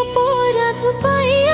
অপরাধ পাইয়া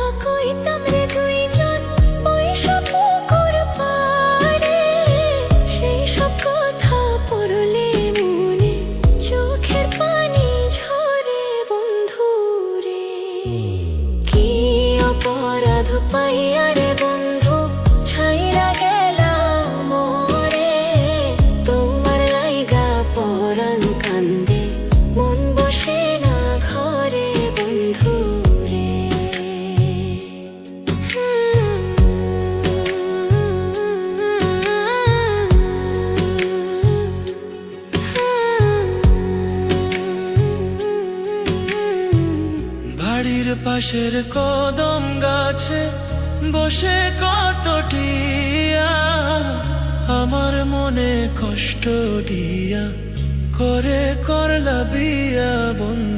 পাশের কদম গাছে বসে কতটি আমার মনে কষ্ট দিয়া করে করলা বিয়া বন্ধু।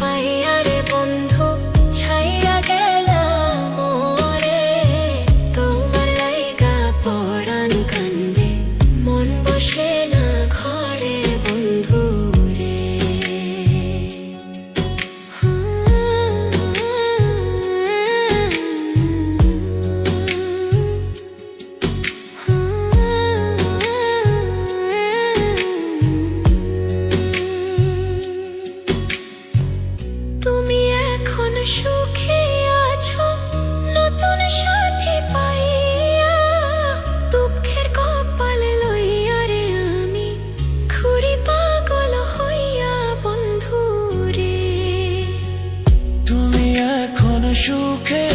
পাইয়া রে বন্ধু। সুখে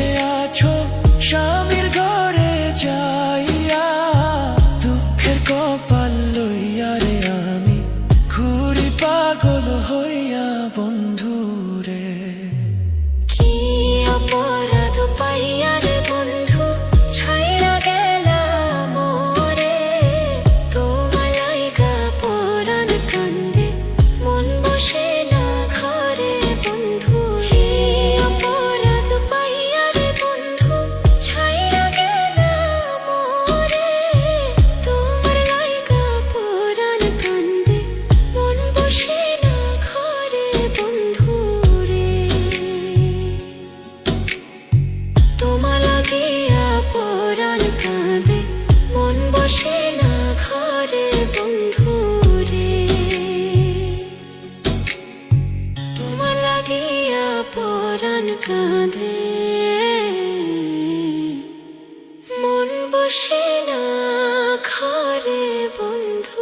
তোরণ কাঁদে মন বসে না লাগিয়া কাঁদে মন বসে না ঘরে বন্ধু।